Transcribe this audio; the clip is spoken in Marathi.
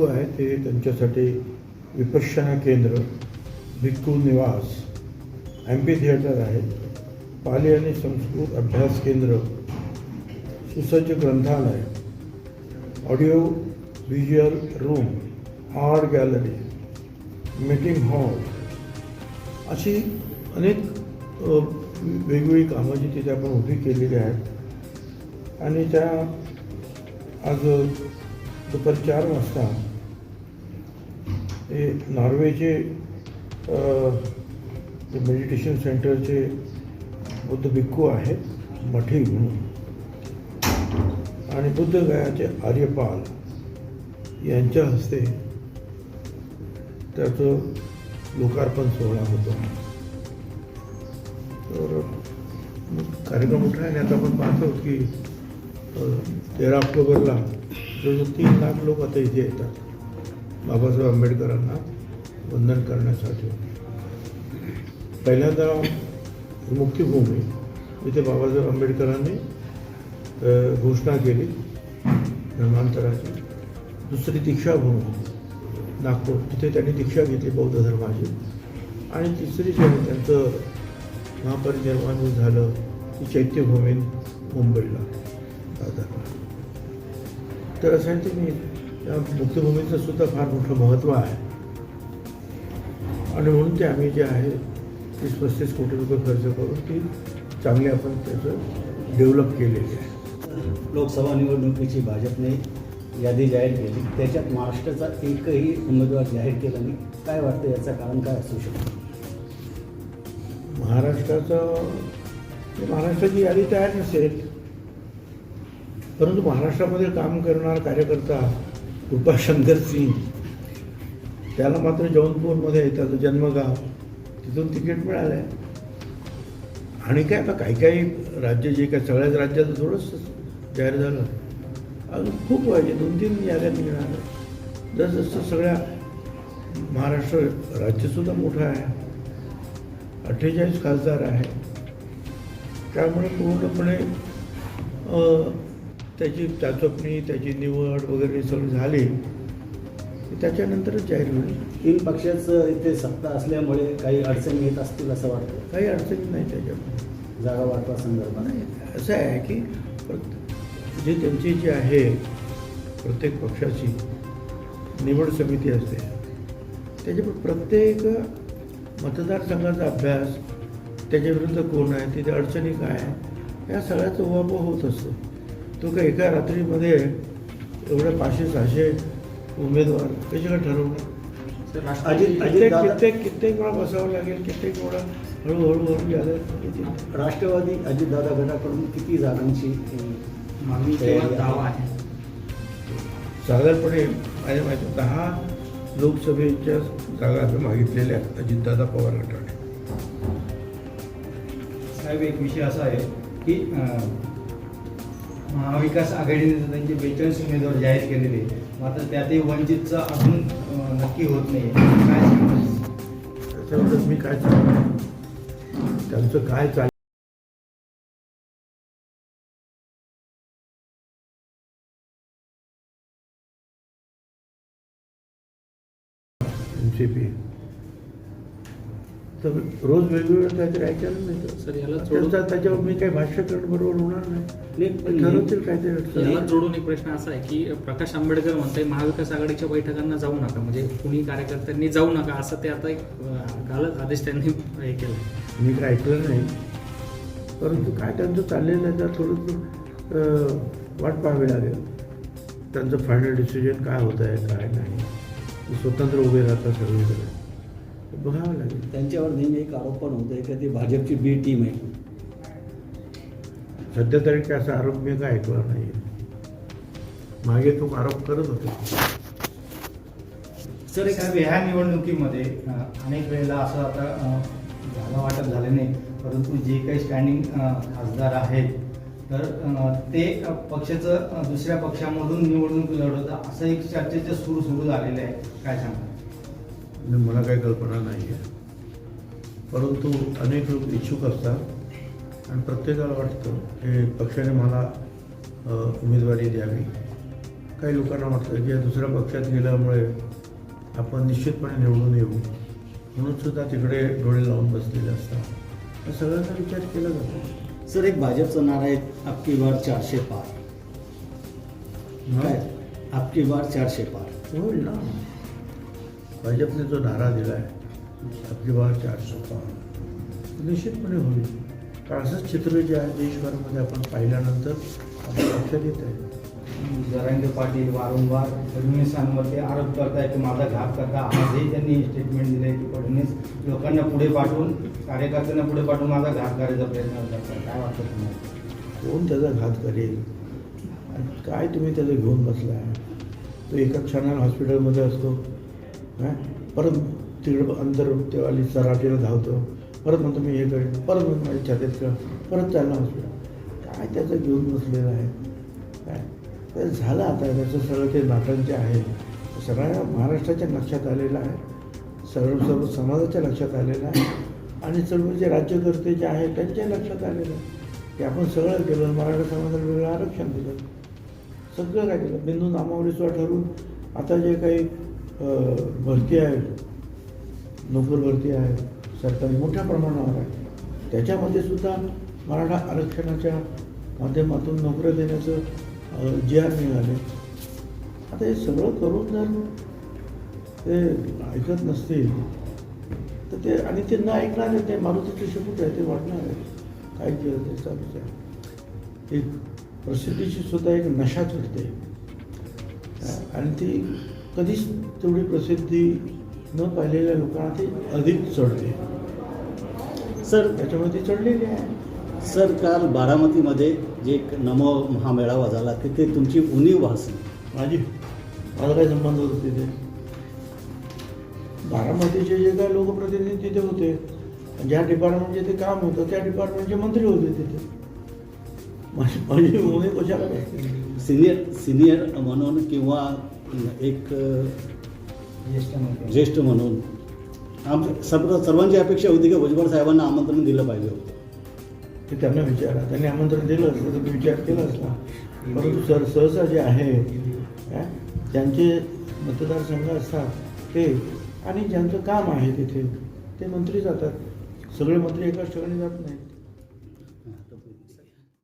भिक्खू आहे ते त्यांच्यासाठी विपश्यना केंद्र भिक्खू निवास एम्पी थिएटर आहे पाली आणि संस्कृत अभ्यास केंद्र सुसज्ज ग्रंथालय audio visual room art gallery meeting hall अशी अनेक वेगवेगळी कामं जी तिथे आपण उभी केलेली आहेत. आणि त्या आज दुपारी चार वाजता ते नॉर्वेचे जे मेडिटेशन सेंटरचे बुद्ध भिक्खू आहेत मठी म्हणून. आणि बुद्ध गयाचे आर्यपाल यांच्या हस्ते त्याचं लोकार्पण सोहळा होतो. तर कार्यक्रम मोठा आहे आता आपण पाहतो की तेरा ऑक्टोबरला जवळजवळ तीन लाख लोक आता इथे येतात. बाबासाहेब आंबेडकरांना वंदन करण्यासाठी पहिल्यांदा मुख्यभूमी इथे बाबासाहेब आंबेडकरांनी घोषणा केली धर्मांतराची. दुसरी दीक्षाभूमी नागपूर. तिथे त्यांनी दीक्षा घेतली बौद्ध धर्माची. आणि तिसरी जे त्यांचं महापरिनिर्वाण झालं ती चैत्यभूमी मुंबईला तर असं आहे मी या मुक्तभूमीचं सुद्धा फार मोठं महत्त्व आहे. आणि म्हणून ते आम्ही जे आहे तीस पस्तीस कोटी रुपये खर्च करून ती चांगली आपण त्याचं डेव्हलप केलेली आहे. लोकसभा निवडणुकीची भाजपने यादी जाहीर केली. त्याच्यात महाराष्ट्राचा एकही उमेदवार जाहीर केला नाही. काय वाटतं याचं कारण काय असू शकतं? महाराष्ट्राचं महाराष्ट्राची यादी तयार नसेल. परंतु महाराष्ट्रामध्ये काम करणारा कार्यकर्ता कृपाशंकर सिंग. त्याला मात्र जौनपूरमध्ये त्याचं जन्मगाव. तिथून तिकीट मिळालं आहे आणि काय आता काही काही राज्य जे काय सगळ्याच राज्याचं थोडंसं जाहीर झालं. अजून खूप व्हायचे दोन तीन याद्या निघणार. जसं सगळ्या महाराष्ट्र राज्यसुद्धा मोठं आहे. अठ्ठेचाळीस खासदार आहे. त्यामुळे पूर्णपणे त्याची चाचपणी त्याची निवड वगैरे सगळी झाली त्याच्यानंतरच जाहीर होईल तीन पक्षाचं इथे सत्ता असल्यामुळे काही अडचणी येत असतील असं वाटतं? काही अडचणी नाही त्याच्यामध्ये. जागा वाटपा संदर्भात? नाही असं आहे की जे त्यांची जी आहे प्रत्येक पक्षाची निवड समिती असते त्याच्यावर प्रत्येक मतदारसंघाचा अभ्यास त्याच्याविरुद्ध कोण आहे तिथे अडचणी काय आहे या सगळ्याचा उहापोह होत असतो. तो काय एका रात्रीमध्ये एवढे पाचशे सहाशे उमेदवार कसे काय ठरवणार अजित अजित कित्येक कित्येक वेळा बसावं लागेल कित्येक वेळा हळूहळू हळू राष्ट्रवादी अजितदादा गटाकडून किती जागांची मागणी आहे? दावा आहे. साधारणपणे माझ्या माहिती दहा लोकसभेच्या जागा आम्ही मागितलेल्या आहेत अजितदादा पवार गटाने. साहेब एक विषय असा आहे की महाविकास आघाडीने त्यांचे बेचाळीस उमेदवार जाहीर केलेले मात्र त्यातही वंचितचा अजून नक्की होत नाही. काय त्याच्यावरच मी काय त्यांचं काय चाल एम सी पी. तर रोज वेगवेगळं काहीतरी ऐकायला मिळतं. सर याला त्याच्यावर मी काही भाष्य करणं बरोबर होणार नाही. ठरवतील काहीतरी याला जोडून एक प्रश्न असा आहे की प्रकाश आंबेडकर म्हणताय महाविकास आघाडीच्या बैठकांना जाऊ नका म्हणजे कुणी कार्यकर्त्यांनी जाऊ नका असं ते आता एक कालच आदेश त्यांनी हे केला. मी काय ऐकलं नाही परंतु काय त्यांचं चाललेलं आहे तर थोडंसं वाट पाहावी लागेल. त्यांचं फायनल डिसिजन काय होत आहे काय नाही. स्वतंत्र उभे राहतात सगळीकडे. बघावं लागेल. त्यांच्यावर नेहमी एक आरोप पण होतोय की ती भाजपची बी टीम आहे. सध्या तरी काय असा आरोप मी काय ऐकला नाही मागे तो आरोप करत होते. सर एक ह्या निवडणुकीमध्ये अं, अनेक वेळेला असं आता अं, जागा वाटप झाले नाही परंतु जे काही स्टँडिंग खासदार आहेत तर अं, ते अं, पक्षाचं अं, दुसऱ्या पक्षामधून निवडणूक लढवतं असं एक चर्चेचे सूर सुरू झालेले आहे. काय सांगा मला काही कल्पना नाही आहे. परंतु अनेक लोक इच्छुक असतात आणि प्रत्येकाला वाटतं की पक्षाने मला उमेदवारी द्यावी. काही लोकांना वाटतं की या दुसऱ्या पक्षात गेल्यामुळे आपण निश्चितपणे निवडून येऊ. म्हणून सुद्धा तिकडे डोळे लावून बसलेले असतात. या सगळ्याचा विचार केला जातो. सर एक भाजपचं नारा आहे आपकी बार चारशे पार. काय? आपकी बार चारशे पार. होईल ना. भाजपने जो नारा दिला आहे आपली बार चारशे पार निश्चितपणे होईल। कारण असंच चित्र जे आहे देशभरामध्ये आपण पाहिल्यानंतर आपल्या लक्षात येत आहे. जरांगे पाटील वारंवार फडणवीसांवरती आरोप करताय की माझा घात करता. आजही त्यांनी स्टेटमेंट दिले की फडणवीस लोकांना पुढे पाठवून कार्यकर्त्यांना पुढे पाठवून माझा घात करायचा प्रयत्न करतात. काय वाटतं तुम्हाला? कोण त्याचा घात करेल? आणि काय तुम्ही त्याचं घेऊन बसला आहे तो एका क्षणाला हॉस्पिटलमध्ये असतो. परत तिकडं अंतर तेवाली सराटीला धावतो। परत म्हणतो मी हे करेन. परत म्हणतो माझ्या छातीत खेळ परत चालला हॉस्पिटल काय त्याचं घेऊन बसलेलं आहे? काय? तर झालं आता त्याचं सगळं ते नाटक जे आहे. सगळ्या महाराष्ट्राच्या लक्षात आलेलं आहे. सर्व सर्व समाजाच्या लक्षात आलेलं आहे. आणि सर्व जे राज्यकर्ते जे आहेत त्यांच्या लक्षात आलेलं आहे. की आपण सगळं केलं मराठा समाजाला वेगळं आरक्षण दिलं. सगळं काय केलं? बिंदू नामावलीसुद्धा ठरवून आता जे काही भरती आहे नोकर भरती आहे सरकारी मोठ्या प्रमाणावर आहे. त्याच्यामध्ये सुद्धा मराठा आरक्षणाच्या माध्यमातून नोकऱ्या देण्याचं जी आर निघाले आता हे सगळं करून जर ते ऐकत नसतील तर ते आणि ते न ऐकणार आहे ते मारुतीचे शब्द आहे ते वाढणार आहे काय केलं ते चालूच आहे एक प्रसिद्धीची सुद्धा एक नशा चढते. आणि ती कधीच तेवढी प्रसिद्धी न पाहिलेल्या लोकांना ती अधिक चढते सर त्याच्यामुळे ती चढलेली आहे. सर काल बारामतीमध्ये जे एक नमो महामेळावा झाला तिथे तुमची उणीव भासली माझी? माझा काय संबंध होता तिथे? बारामतीचे जे काही लोकप्रतिनिधी तिथे होते ज्या डिपार्टमेंटचे ते काम होतं त्या डिपार्टमेंटचे मंत्री होते तिथे. माझी माझी उणे कशाला काय? सिनियर सिनियर म्हणून किंवा एक ज्येष्ठ म्हणून. आम सर्व सर्वांची अपेक्षा होती की भुजबळ साहेबांना आमंत्रण दिलं पाहिजे होतं. ते त्यांना विचारा. त्यांनी आमंत्रण दिलं असतं तर मी विचार केला असता. परंतु सर सहसा जे आहे हा, ज्यांचे मतदारसंघ असतात ते आणि ज्यांचं काम आहे तिथे ते मंत्री जातात. सगळे मंत्री एकाच ठिकाणी जात नाहीत.